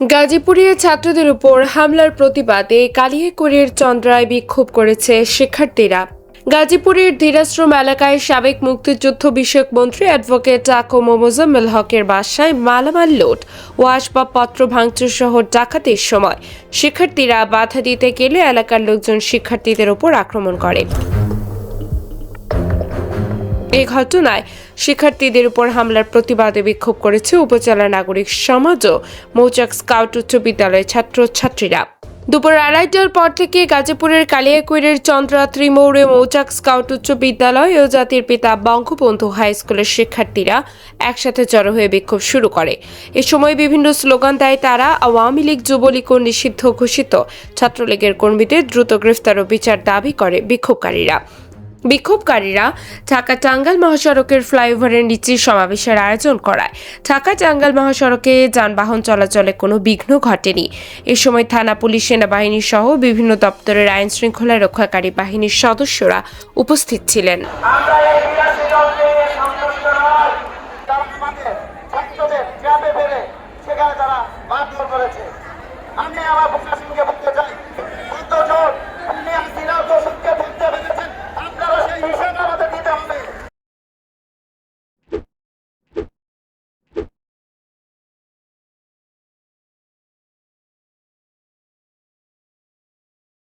গাজীপুরে ছাত্রদের উপর হামলার প্রতিবাদে কালিয়াকুড়ের চন্দ্রায় বিক্ষোভ করেছে শিক্ষার্থীরা। গাজীপুরের ধীরাশ্রম এলাকায় সাবেক মুক্তিযুদ্ধ বিষয়ক মন্ত্রী অ্যাডভোকেট আকো মোজাম্মেল হকের বাসায় মালামাল লোড ও আসবাবপত্র ভাঙচুর সহ ডাকাতির সময় শিক্ষার্থীরা বাধা দিতে গেলে এলাকার লোকজন শিক্ষার্থীদের উপর আক্রমণ করে। এই ঘটনায় শিক্ষার্থীদের উপর হামলার প্রতিবাদে বিক্ষোভ করেছে উপজেলা নাগরিক সমাজ ও মৌচাক স্কাউট উচ্চ বিদ্যালয়ের ছাত্রছাত্রীরা। দুপুর আড়াইটার পর থেকে গাজীপুরের কালিয়াকুইরের চন্দ্রাত্রি মৌড়ে মৌচাক স্কাউট উচ্চ বিদ্যালয় ও জাতির পিতা বঙ্গবন্ধু হাই স্কুলের শিক্ষার্থীরা একসাথে জড়ো হয়ে বিক্ষোভ শুরু করে। এ সময় বিভিন্ন স্লোগান দেয় তারা, আওয়ামী লীগ, যুবলীগ ও নিষিদ্ধ ঘোষিত। ছাত্রলীগের কর্মীদের দ্রুত গ্রেফতার ও বিচার দাবি করে বিক্ষোভকারীরা। বিক্ষোভকারীরা ঢাকা টাঙ্গাইল মহাসড়কের ফ্লাইওভারের নিচে সমাবেশের আয়োজন করায়। ঢাকা টাঙ্গাইল মহাসড়কে যানবাহন চলাচলে কোনো বিঘ্ন ঘটেনি। এ সময় থানা, পুলিশ, সেনাবাহিনী সহ বিভিন্ন দপ্তরের আইন শৃঙ্খলা রক্ষাকারী বাহিনীর সদস্যরা উপস্থিত ছিলেন। আমি আমার